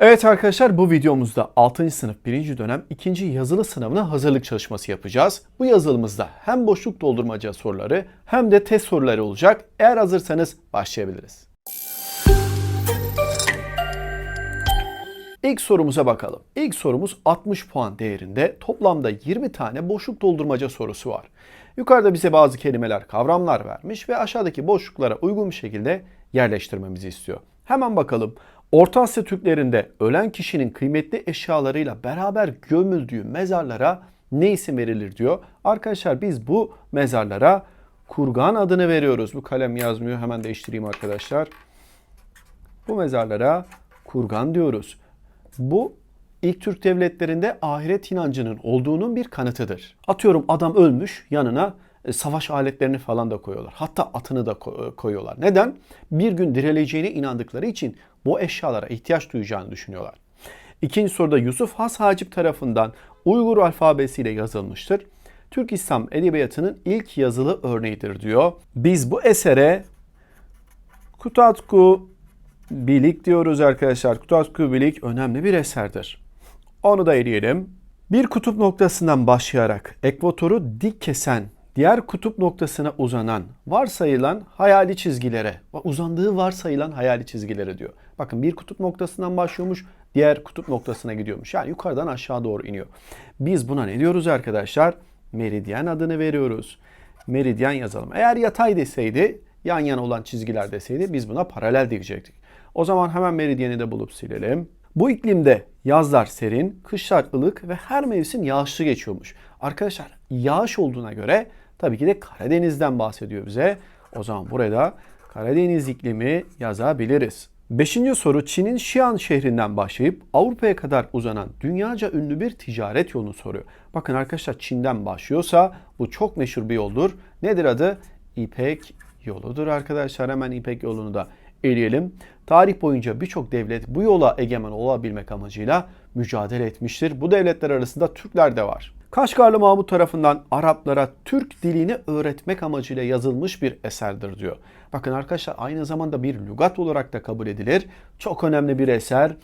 Evet arkadaşlar bu videomuzda 6. sınıf 1. dönem 2. yazılı sınavına hazırlık çalışması yapacağız. Bu yazılımızda hem boşluk doldurmaca soruları hem de test soruları olacak. Eğer hazırsanız başlayabiliriz. İlk sorumuza bakalım. İlk sorumuz 60 puan değerinde toplamda 20 tane boşluk doldurmaca sorusu var. Yukarıda bize bazı kelimeler, kavramlar vermiş ve aşağıdaki boşluklara uygun bir şekilde yerleştirmemizi istiyor. Hemen bakalım. Orta Asya Türklerinde ölen kişinin kıymetli eşyalarıyla beraber gömüldüğü mezarlara ne isim verilir diyor. Arkadaşlar biz bu mezarlara kurgan adını veriyoruz. Bu kalem yazmıyor. Hemen değiştireyim arkadaşlar. Bu mezarlara kurgan diyoruz. Bu ilk Türk devletlerinde ahiret inancının olduğunun bir kanıtıdır. Atıyorum adam ölmüş yanına savaş aletlerini falan da koyuyorlar. Hatta atını da ko- koyuyorlar. Neden? Bir gün dirileceğine inandıkları için bu eşyalara ihtiyaç duyacağını düşünüyorlar. İkinci soruda Yusuf Has Hacip tarafından Uygur alfabesiyle yazılmıştır. Türk İslam Edebiyatı'nın ilk yazılı örneğidir diyor. Biz bu esere Kutatku Bilik diyoruz arkadaşlar. Kutatku Bilik önemli bir eserdir. Onu da eleyelim. Bir kutup noktasından başlayarak ekvatoru dik kesen, diğer kutup noktasına uzanan, varsayılan hayali çizgilere, uzandığı varsayılan hayali çizgilere diyor. Bakın bir kutup noktasından başlıyormuş, diğer kutup noktasına gidiyormuş. Yani yukarıdan aşağı doğru iniyor. Biz buna ne diyoruz arkadaşlar? Meridyen adını veriyoruz. Meridyen yazalım. Eğer yatay deseydi, yan yana olan çizgiler deseydi biz buna paralel diyecektik. O zaman hemen meridyeni de bulup silelim. Bu iklimde yazlar serin, kışlar ılık ve her mevsim yağışlı geçiyormuş. Arkadaşlar yağış olduğuna göre tabii ki de Karadeniz'den bahsediyor bize. O zaman burada Karadeniz iklimi yazabiliriz. Beşinci soru Çin'in Xi'an şehrinden başlayıp Avrupa'ya kadar uzanan dünyaca ünlü bir ticaret yolunu soruyor. Bakın arkadaşlar Çin'den başlıyorsa bu çok meşhur bir yoldur. Nedir adı? İpek yoludur arkadaşlar. Hemen İpek yolunu da eleyelim. Tarih boyunca birçok devlet bu yola egemen olabilmek amacıyla mücadele etmiştir. Bu devletler arasında Türkler de var. Kaşgarlı Mahmut tarafından Araplara Türk dilini öğretmek amacıyla yazılmış bir eserdir diyor. Bakın arkadaşlar aynı zamanda bir lügat olarak da kabul edilir. Çok önemli bir eser.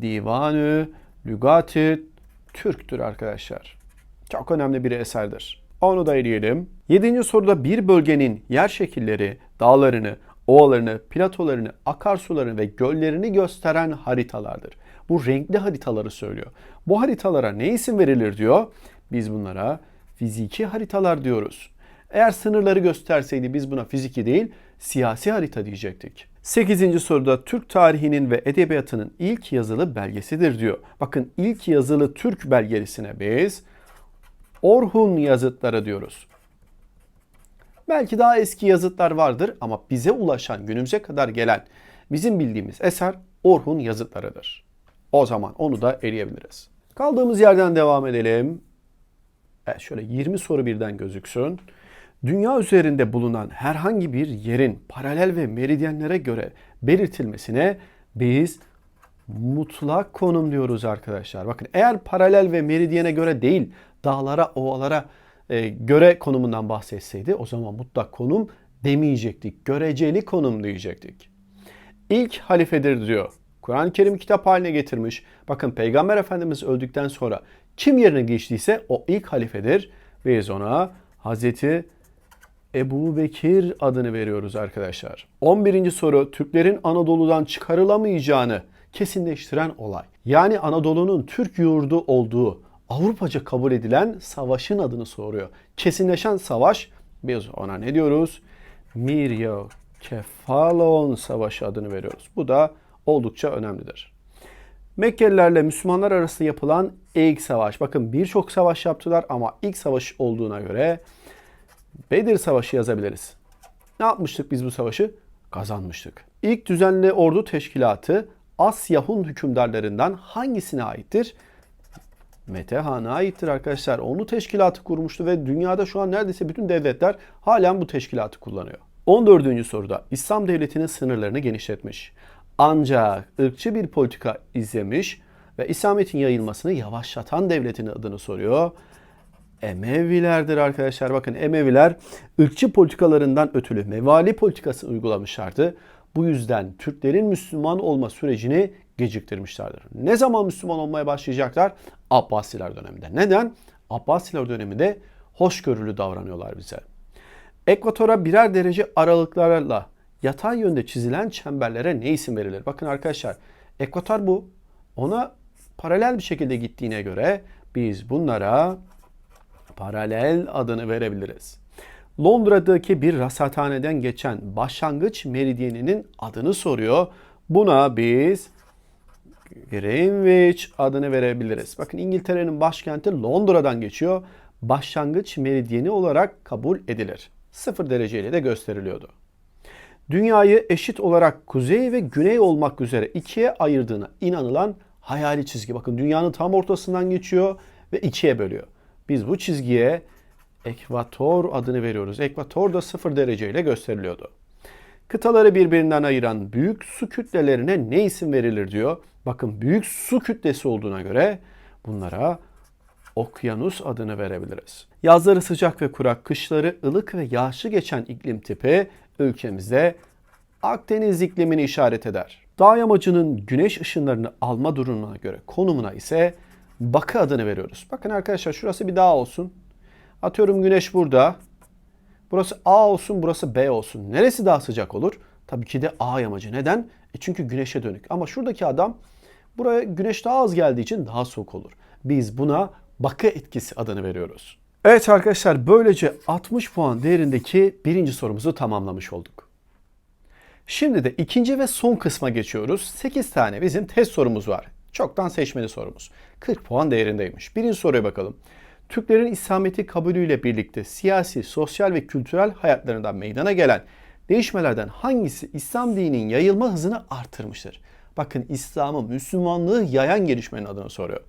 Divanı Lügati Türk'tür arkadaşlar. Çok önemli bir eserdir. Onu da eleyelim. Yedinci soruda bir bölgenin yer şekilleri, dağlarını, ovalarını, platolarını, akarsularını ve göllerini gösteren haritalardır. Bu renkli haritaları söylüyor. Bu haritalara ne isim verilir diyor. Biz bunlara fiziki haritalar diyoruz. Eğer sınırları gösterseydi biz buna fiziki değil, siyasi harita diyecektik. 8. soruda Türk tarihinin ve edebiyatının ilk yazılı belgesidir diyor. Bakın ilk yazılı Türk belgesine biz Orhun yazıtları diyoruz. Belki daha eski yazıtlar vardır ama bize ulaşan günümüze kadar gelen bizim bildiğimiz eser Orhun yazıtlarıdır. O zaman onu da eleyebiliriz. Kaldığımız yerden devam edelim. Evet şöyle 20 soru birden gözüksün. Dünya üzerinde bulunan herhangi bir yerin paralel ve meridyenlere göre belirtilmesine biz mutlak konum diyoruz arkadaşlar. Bakın eğer paralel ve meridyene göre değil dağlara, ovalara e, göre konumundan bahsetseydi o zaman mutlak konum demeyecektik. Göreceli konum diyecektik. İlk halifedir diyor. Kur'an-ı Kerim kitap haline getirmiş. Bakın Peygamber Efendimiz öldükten sonra kim yerine geçtiyse o ilk halifedir. Biz ona Hazreti Ebu Bekir adını veriyoruz arkadaşlar. 11. soru Türklerin Anadolu'dan çıkarılamayacağını kesinleştiren olay. Yani Anadolu'nun Türk yurdu olduğu Avrupaca kabul edilen savaşın adını soruyor. Kesinleşen savaş biz ona ne diyoruz? Mirya Kefalon Savaşı adını veriyoruz. Bu da oldukça önemlidir. Mekkelilerle Müslümanlar arasında yapılan ilk savaş. Bakın birçok savaş yaptılar ama ilk savaş olduğuna göre Bedir Savaşı yazabiliriz. Ne yapmıştık biz bu savaşı? Kazanmıştık. İlk düzenli ordu teşkilatı Asya Hun hükümdarlarından hangisine aittir? Mete Han'a aittir arkadaşlar. Onu teşkilatı kurmuştu ve dünyada şu an neredeyse bütün devletler halen bu teşkilatı kullanıyor. 14. soruda İslam devletinin sınırlarını genişletmiş. Ancak ırkçı bir politika izlemiş ve İslamiyet'in yayılmasını yavaşlatan devletin adını soruyor. Emevilerdir arkadaşlar. Bakın Emeviler ırkçı politikalarından ötürü mevali politikası uygulamışlardı. Bu yüzden Türklerin Müslüman olma sürecini geciktirmişlerdir. Ne zaman Müslüman olmaya başlayacaklar? Abbasiler döneminde. Neden? Abbasiler döneminde hoşgörülü davranıyorlar bize. Ekvatora birer derece aralıklarla yatay yönde çizilen çemberlere ne isim verilir? Bakın arkadaşlar ekvator bu. Ona paralel bir şekilde gittiğine göre biz bunlara paralel adını verebiliriz. Londra'daki bir rasathaneden geçen başlangıç meridyeninin adını soruyor. Buna biz Greenwich adını verebiliriz. Bakın İngiltere'nin başkenti Londra'dan geçiyor. Başlangıç meridyeni olarak kabul edilir. Sıfır dereceyle de gösteriliyordu. Dünyayı eşit olarak kuzey ve güney olmak üzere ikiye ayırdığına inanılan hayali çizgi. Bakın dünyanın tam ortasından geçiyor ve ikiye bölüyor. Biz bu çizgiye ekvator adını veriyoruz. Ekvator da sıfır dereceyle gösteriliyordu. Kıtaları birbirinden ayıran büyük su kütlelerine ne isim verilir diyor. Bakın büyük su kütlesi olduğuna göre bunlara okyanus adını verebiliriz. Yazları sıcak ve kurak, kışları ılık ve yağışlı geçen iklim tipi ülkemizde Akdeniz iklimini işaret eder. Dağ yamacının güneş ışınlarını alma durumuna göre konumuna ise bakı adını veriyoruz. Bakın arkadaşlar şurası bir dağ olsun. Atıyorum güneş burada. Burası A olsun, burası B olsun. Neresi daha sıcak olur? Tabii ki de A yamacı. Neden? E çünkü güneşe dönük. Ama şuradaki adam buraya güneş daha az geldiği için daha soğuk olur. Biz buna bakı etkisi adını veriyoruz. Evet arkadaşlar böylece 60 puan değerindeki birinci sorumuzu tamamlamış olduk. Şimdi de ikinci ve son kısma geçiyoruz. 8 tane bizim test sorumuz var. Çoktan seçmeli sorumuz. 40 puan değerindeymiş. Birinci soruya bakalım. Türklerin İslamiyet'i kabulüyle birlikte siyasi, sosyal ve kültürel hayatlarından meydana gelen değişmelerden hangisi İslam dininin yayılma hızını artırmıştır? Bakın İslam'ı, Müslümanlığı yayan gelişmenin adını soruyor.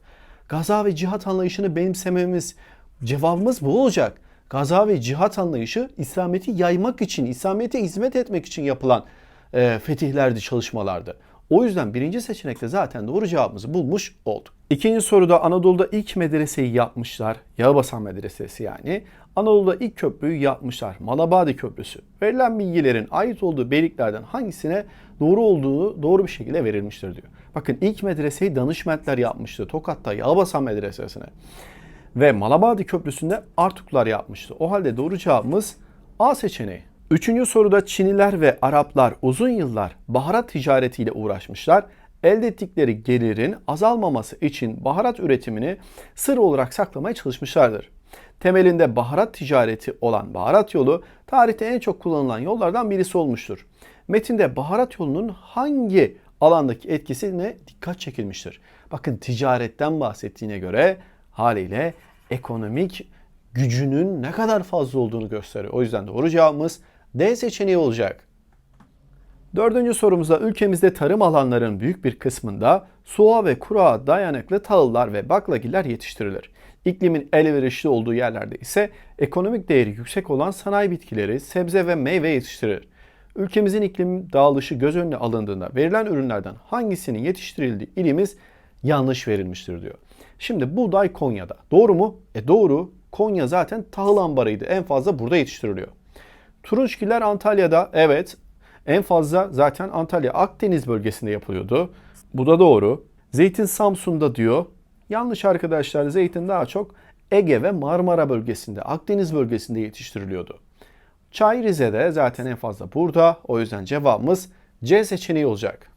Gaza ve cihat anlayışını benimsememiz, cevabımız bu olacak. Gaza ve cihat anlayışı İslamiyet'i yaymak için, İslamiyet'e hizmet etmek için yapılan e, fetihlerdi, çalışmalardı. O yüzden birinci seçenekte zaten doğru cevabımızı bulmuş olduk. İkinci soruda Anadolu'da ilk medreseyi yapmışlar. Yağbasan Medresesi yani. Anadolu'da ilk köprüyü yapmışlar. Malabadi Köprüsü. Verilen bilgilerin ait olduğu beyliklerden hangisine doğru olduğu doğru bir şekilde verilmiştir diyor. Bakın ilk medreseyi Danışmentler yapmıştı. Tokat'ta Yağbasan Medresesi'ne. Ve Malabadi Köprüsü'nde Artuklar yapmıştı. O halde doğru cevabımız A seçeneği. Üçüncü soruda Çiniler ve Araplar uzun yıllar baharat ticaretiyle uğraşmışlar. Elde ettikleri gelirin azalmaması için baharat üretimini sır olarak saklamaya çalışmışlardır. Temelinde baharat ticareti olan baharat yolu tarihte en çok kullanılan yollardan birisi olmuştur. Metinde baharat yolunun hangi alandaki etkisine dikkat çekilmiştir. Bakın ticaretten bahsettiğine göre haliyle ekonomik gücünün ne kadar fazla olduğunu gösteriyor. O yüzden doğru cevabımız D seçeneği olacak. Dördüncü sorumuzda ülkemizde tarım alanlarının büyük bir kısmında soğuğa ve kurağa dayanıklı tahıllar ve baklagiller yetiştirilir. İklimin elverişli olduğu yerlerde ise ekonomik değeri yüksek olan sanayi bitkileri, sebze ve meyve yetiştirilir. Ülkemizin iklim dağılışı göz önüne alındığında verilen ürünlerden hangisinin yetiştirildiği ilimiz yanlış verilmiştir diyor. Şimdi buğday Konya'da. Doğru mu? E doğru. Konya zaten tahıl ambarıydı. En fazla burada yetiştiriliyor. Turunçgiller Antalya'da. Evet. En fazla zaten Antalya Akdeniz bölgesinde yapılıyordu. Bu da doğru. Zeytin Samsun'da diyor. Yanlış arkadaşlar. Zeytin daha çok Ege ve Marmara bölgesinde, Akdeniz bölgesinde yetiştiriliyordu. Çay Rize'de zaten en fazla burada. O yüzden cevabımız C seçeneği olacak.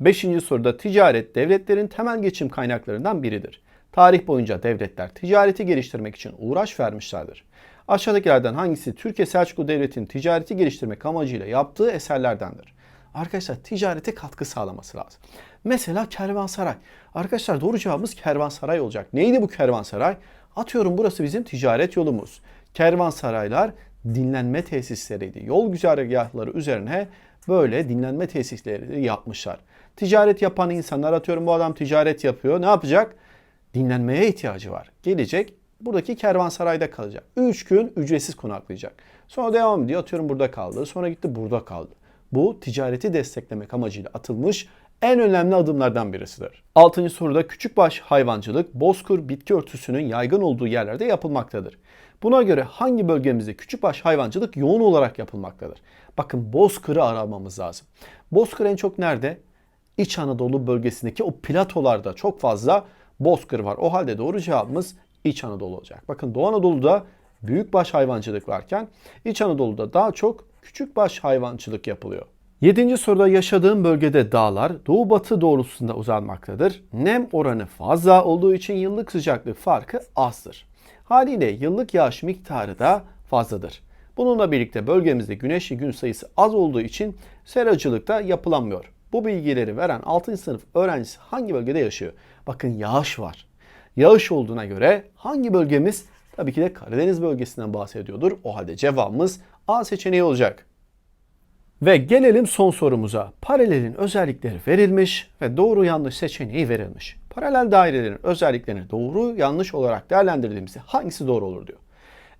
Beşinci soruda ticaret devletlerin temel geçim kaynaklarından biridir. Tarih boyunca devletler ticareti geliştirmek için uğraş vermişlerdir. Aşağıdakilerden hangisi Türkiye Selçuklu Devleti'nin ticareti geliştirmek amacıyla yaptığı eserlerdendir? Arkadaşlar ticarete katkı sağlaması lazım. Mesela kervansaray. Arkadaşlar doğru cevabımız kervansaray olacak. Neydi bu kervansaray? Atıyorum burası bizim ticaret yolumuz. Kervansaraylar dinlenme tesisleriydi. Yol güzergahları üzerine böyle dinlenme tesisleri yapmışlar. Ticaret yapan insanlar atıyorum bu adam ticaret yapıyor. Ne yapacak? Dinlenmeye ihtiyacı var. Gelecek buradaki kervansarayda kalacak. 3 gün ücretsiz konaklayacak. Sonra devam ediyor. Atıyorum burada kaldı. Sonra gitti burada kaldı. Bu ticareti desteklemek amacıyla atılmış en önemli adımlardan birisidir. Altıncı soruda küçükbaş hayvancılık bozkır bitki örtüsünün yaygın olduğu yerlerde yapılmaktadır. Buna göre hangi bölgemizde küçükbaş hayvancılık yoğun olarak yapılmaktadır? Bakın bozkırı aramamız lazım. Bozkır en çok nerede? İç Anadolu bölgesindeki o platolarda çok fazla bozkır var. O halde doğru cevabımız İç Anadolu olacak. Bakın Doğu Anadolu'da büyükbaş hayvancılık varken İç Anadolu'da daha çok küçükbaş hayvancılık yapılıyor. Yedinci soruda yaşadığım bölgede dağlar doğu batı doğrultusunda uzanmaktadır. Nem oranı fazla olduğu için yıllık sıcaklık farkı azdır. Haliyle yıllık yağış miktarı da fazladır. Bununla birlikte bölgemizde güneşli gün sayısı az olduğu için seracılık da yapılamıyor. Bu bilgileri veren 6. sınıf öğrencisi hangi bölgede yaşıyor? Bakın yağış var. Yağış olduğuna göre hangi bölgemiz? Tabii ki de Karadeniz bölgesinden bahsediyordur. O halde cevabımız A seçeneği olacak. Ve gelelim son sorumuza. Paralelin özellikleri verilmiş ve doğru yanlış seçeneği verilmiş. Paralel dairelerin özelliklerini doğru yanlış olarak değerlendirdiğimizde hangisi doğru olur diyor.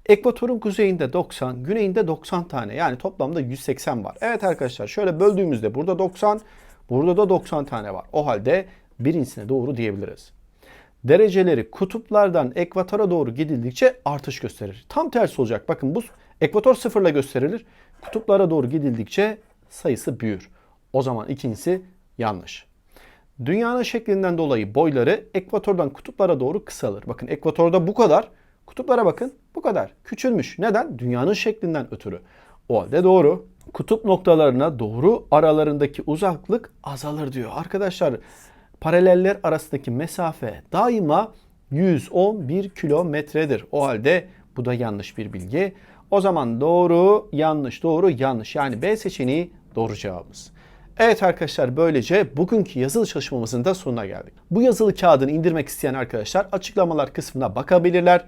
Ekvatorun kuzeyinde 90, güneyinde 90 tane yani toplamda 180 var. Evet arkadaşlar şöyle böldüğümüzde burada 90, burada da 90 tane var. O halde birincisine doğru diyebiliriz. Dereceleri kutuplardan ekvatora doğru gidildikçe artış gösterir. Tam tersi olacak. Bakın bu ekvator sıfırla gösterilir. Kutuplara doğru gidildikçe sayısı büyür. O zaman ikincisi yanlış. Dünyanın şeklinden dolayı boyları ekvatordan kutuplara doğru kısalır. Bakın ekvatorda bu kadar. Kutuplara bakın bu kadar. Küçülmüş. Neden? Dünyanın şeklinden ötürü. O halde doğru. Kutup noktalarına doğru aralarındaki uzaklık azalır diyor. Arkadaşlar paraleller arasındaki mesafe daima 111 kilometredir. O halde bu da yanlış bir bilgi. O zaman doğru, yanlış, doğru, yanlış. Yani B seçeneği doğru cevabımız. Evet arkadaşlar böylece bugünkü yazılı çalışmamızın da sonuna geldik. Bu yazılı kağıdını indirmek isteyen arkadaşlar açıklamalar kısmına bakabilirler.